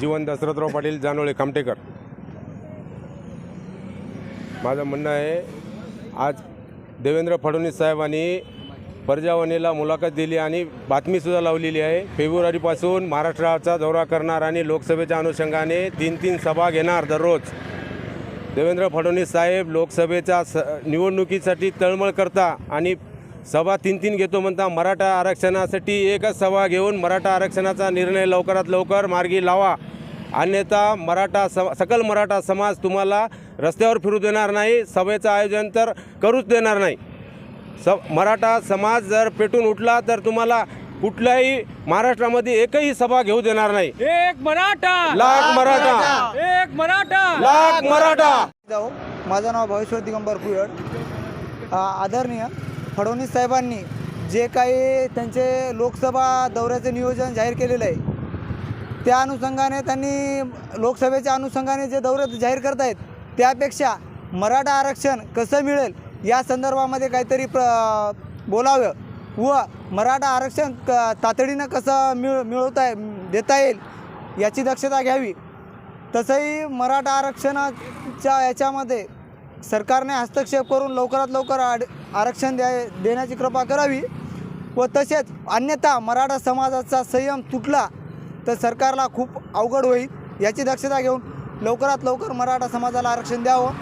जीवन दशरथराव पाटील जानोळे कामटेकर. माझं म्हणणं आहे आज देवेंद्र फडणवीस साहेबांनी प्रजावणीला मुलाखत दिली आणि बातमीसुद्धा लावलेली आहे. फेब्रुवारीपासून महाराष्ट्राचा दौरा करणार आणि लोकसभेच्या अनुषंगाने तीन तीन सभा घेणार दररोज. देवेंद्र फडणवीस साहेब लोकसभेच्या स निवडणुकीसाठी तळमळ करता आणि सभा तीन तीन घेतो म्हणता मराठा आरक्षणासाठी एकच सभा घेऊन मराठा आरक्षणाचा निर्णय लवकरात लवकर मार्गी लावा. अन्यथा मराठा स सकल मराठा समाज तुम्हाला रस्त्यावर फिरू देणार नाही सभेचं आयोजन तर करूच देणार नाही. स मराठा समाज जर पेटून उठला तर तुम्हाला कुठल्याही महाराष्ट्रामध्ये एकही सभा घेऊ देणार नाही. एक मराठा! लाख मराठा! एक मराठा! लाख मराठा! जाऊ. माझं नाव भवेश्वर दिगंबर कुयड. आदरणीय फडणवीस साहेबांनी जे काही त्यांचे लोकसभा दौऱ्याचं नियोजन जाहीर केलेलं आहे त्या अनुषंगाने त्यांनी लोकसभेच्या अनुषंगाने जे दौरे जाहीर करत आहेत त्यापेक्षा मराठा आरक्षण कसं मिळेल या संदर्भामध्ये काहीतरी प्र बोलावं व मराठा आरक्षण क तातडीनं कसं मिळ मिळवता देता येईल याची दक्षता घ्यावी. तसंही मराठा आरक्षणाच्या याच्यामध्ये सरकारने हस्तक्षेप करून लवकरात लवकर आड आरक्षण द्या देण्याची कृपा करावी. व तसेच अन्यथा मराठा समाजाचा संयम तुटला तर सरकारला खूप अवघड होईल याची दक्षता घेऊन लवकरात लवकर मराठा समाजाला आरक्षण द्यावं.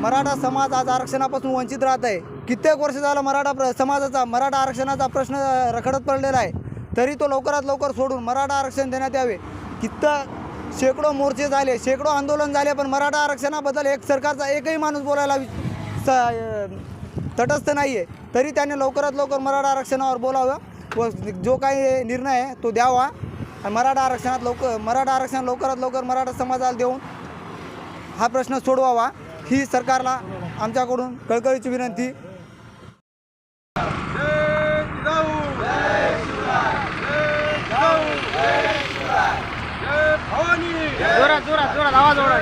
मराठा समाज आज आरक्षणापासून वंचित राहत आहे. कित्येक वर्ष झालं मराठा प्र समाजाचा मराठा आरक्षणाचा प्रश्न रखडत पडलेला आहे. तरी तो लवकरात लवकर सोडून मराठा आरक्षण देण्यात यावे. कित्त शेकडो मोर्चे झाले शेकडो आंदोलन झाले पण मराठा आरक्षणाबद्दल एक सरकारचा एकही माणूस बोलायला स तटस्थ नाही आहे तरी त्याने लवकरात लवकर मराठा आरक्षणावर बोलावं व जो काही निर्णय आहे तो द्यावा. आणि मराठा आरक्षणात लवकर मराठा आरक्षण लवकरात लवकर मराठा समाजाला देऊन हा प्रश्न सोडवावा. ही सरकारला आमच्याकडून कळकळीची विनंती. जोरात जोरात जोरात आवाज ओढा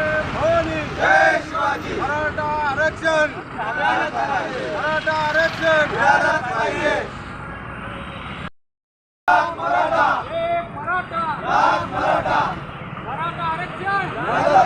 मराठा आरक्षण. Allah.